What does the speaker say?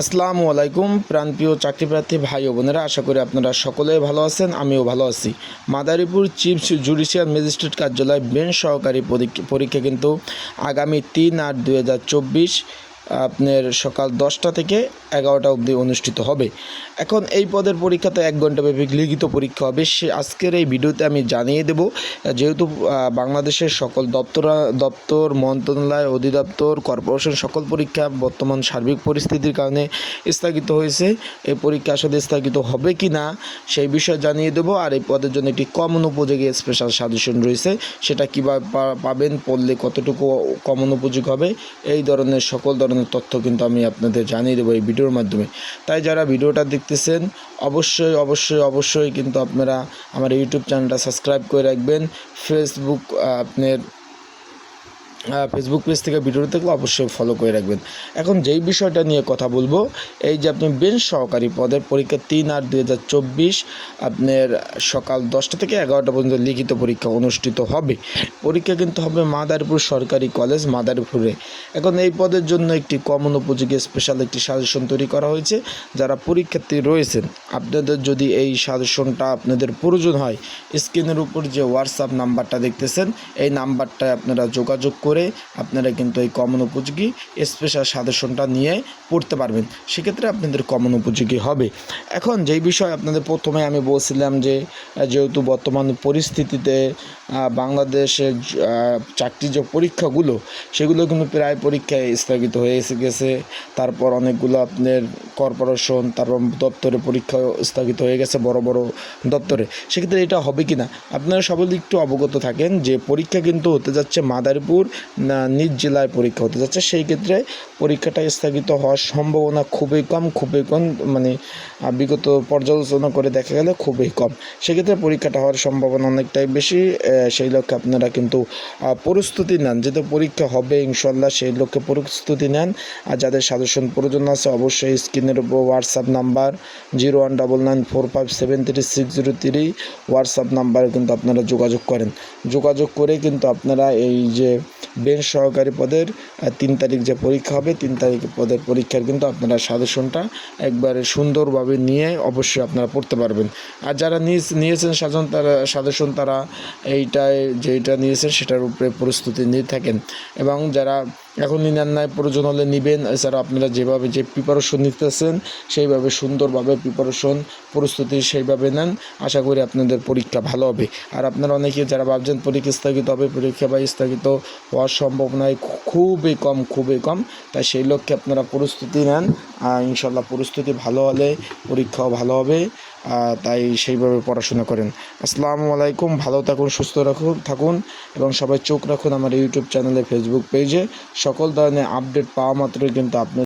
আসসালামু আলাইকুম, প্রাণপ্রিয় চাকরিপ্রার্থী ভাই ও বোনেরা, আশা করি আপনারা সকলেই ভালো আছেন, আমিও ভালো আছি। মাদারীপুর চিফ জুডিশিয়াল ম্যাজিস্ট্রেট কার্যালয় বেঞ্চ সহকারী পরীক্ষা কিন্তু আগামী তিন আট দুই হাজার চব্বিশ আপনার সকাল দশটা থেকে এগারোটা অবধি অনুষ্ঠিত হবে। এখন এই পদের পরীক্ষা তো এক ঘণ্টা ব্যাপী লিখিত পরীক্ষা হবে। সে আজকের এই ভিডিওতে আমি জানিয়ে দেব, যেহেতু বাংলাদেশের সকল দপ্তর দপ্তর, মন্ত্রণালয়, অধিদপ্তর, কর্পোরেশন সকল পরীক্ষা বর্তমান সার্বিক পরিস্থিতির কারণে স্থগিত হয়েছে। এই পরীক্ষা আসলে স্থগিত হবে কি না, সেই বিষয়ে জানিয়ে দেবো। আর এই পদের জন্য একটি কমন উপযোগী স্পেশাল সাজেশন রয়েছে, সেটা কীভাবে পাবেন, পড়লে কতটুকু কমন উপযোগী হবে, এই ধরনের সকল ধরনের তথ্য কিন্তু আমি আপনাদের জানিয়ে দেবো এই ভিডিওর মাধ্যমে। তাই যারা ভিডিওটা দেখতেছেন, অবশ্যই অবশ্যই অবশ্যই কিন্তু আপনারা আমার ইউটিউব চ্যানেলটা সাবস্ক্রাইব করে রাখবেন। ফেসবুক আপনার ফেসবুক পেজ থেকে ভিডিও দেখলে অবশ্যই ফলো করে রাখবেন। এখন যেই বিষয়টা নিয়ে কথা বলব, এই যে আপনি বেঞ্চ সহকারী পদের পরীক্ষা তিন আট দুই হাজার চব্বিশ, আপনার সকাল দশটা থেকে এগারোটা পর্যন্ত লিখিত পরীক্ষা অনুষ্ঠিত হবে। পরীক্ষা কিন্তু হবে মাদারীপুর সরকারি কলেজ মাদারীপুরে। এখন এই পদের জন্য একটি কমন উপযোগী স্পেশাল একটি সাজেশন তৈরি করা হয়েছে, যারা পরীক্ষার্থী রয়েছেন। আপনাদের যদি এই সাজেশনটা আপনাদের প্রয়োজন হয় স্ক্রিনের উপর যে হোয়াটসঅ্যাপ নাম্বারটা দেখতেছেন, এই নাম্বারটায় আপনারা যোগাযোগ করে আপনারা কিন্তু এই কমন উপযোগী স্পেশাল সাজেশনটা নিয়ে পড়তে পারবেন। সেক্ষেত্রে আপনাদের কমন উপযোগী হবে। এখন যেই বিষয় আপনাদের প্রথমে আমি বলছিলাম যে, যেহেতু বর্তমান পরিস্থিতিতে বাংলাদেশের চাকরির যে পরীক্ষাগুলো, সেগুলো কিন্তু প্রায় পরীক্ষায় স্থগিত হয়ে এসে গেছে। তারপর অনেকগুলো আপনার কর্পোরেশন তারপর দপ্তরে পরীক্ষা স্থগিত হয়ে গেছে বড় বড় দপ্তরে। সেক্ষেত্রে এটা হবে কি না আপনারা সকলে একটু অবগত থাকেন যে, পরীক্ষা কিন্তু হতে যাচ্ছে মাদারীপুর নিজ জেলায় পরীক্ষা হতে যাচ্ছে। সেই ক্ষেত্রে পরীক্ষাটা স্থগিত হওয়ার সম্ভাবনা খুবই কম খুবই কম মানে বিগত পর্যালোচনা করে দেখা গেলে খুবই কম। সেক্ষেত্রে পরীক্ষাটা হওয়ার সম্ভাবনা অনেকটাই বেশি সেই লক্ষ্যে আপনারা কিন্তু প্রস্তুতি নেন। যেহেতু পরীক্ষা হবে ইনশাল্লাহ সেই লক্ষ্যে প্রস্তুতি নেন। আর যাদের সাজেশন প্রয়োজন আছে, অবশ্যই স্ক্রিনের উপর WhatsApp number zero one double nine four five seven three six zero three WhatsApp নাম্বারে কিন্তু আপনারা যোগাযোগ করেন। যোগাযোগ করে কিন্তু আপনারা এই যে বেঞ্চ সহকারী পদের তিন তারিখ যে পরীক্ষা হবে, তিন তারিখ পদের পরীক্ষার কিন্তু আপনারা সাজেশনটা একবারে সুন্দরভাবে নিয়ে অবশ্যই আপনারা পড়তে পারবেন। আর যারা নিয়ে- নিয়েছেন সাজন, তারা, সাজেশন, তারা এইটায় যেটা নিয়েছেন সেটার উপরে প্রস্তুতি নিয়ে থাকেন। এবং যারা এখনই নেন নাই প্রয়োজন হলে নেবেন। এছাড়া আপনারা যেভাবে যে প্রিপারেশন নিতেছেন, সেইভাবে সুন্দরভাবে প্রিপারেশন প্রস্তুতি সেইভাবে নেন। আশা করি আপনাদের পরীক্ষা ভালো হবে। আর আপনারা অনেকে যারা ভাবছেন পরীক্ষা স্থগিত হবে, পরীক্ষা বা স্থগিত হওয়ার সম্ভাবনায় খুবই কম খুবই কম। তাই সেই লক্ষ্যে আপনারা প্রস্তুতি নেন। আর ইনশাল্লাহ পরিস্থিতি ভালো হলে পরীক্ষাও ভালো হবে। তাই সেইভাবে পড়াশোনা করেন। আসসালামু আলাইকুম, ভালো থাকুন, সুস্থ রাখুন, থাকুন এবং সবাই চোখ রাখুন আমার ইউটিউব চ্যানেলে ফেসবুক পেজে সকল ধরনের আপডেট পাওয়া মাত্রই কিন্তু আপনি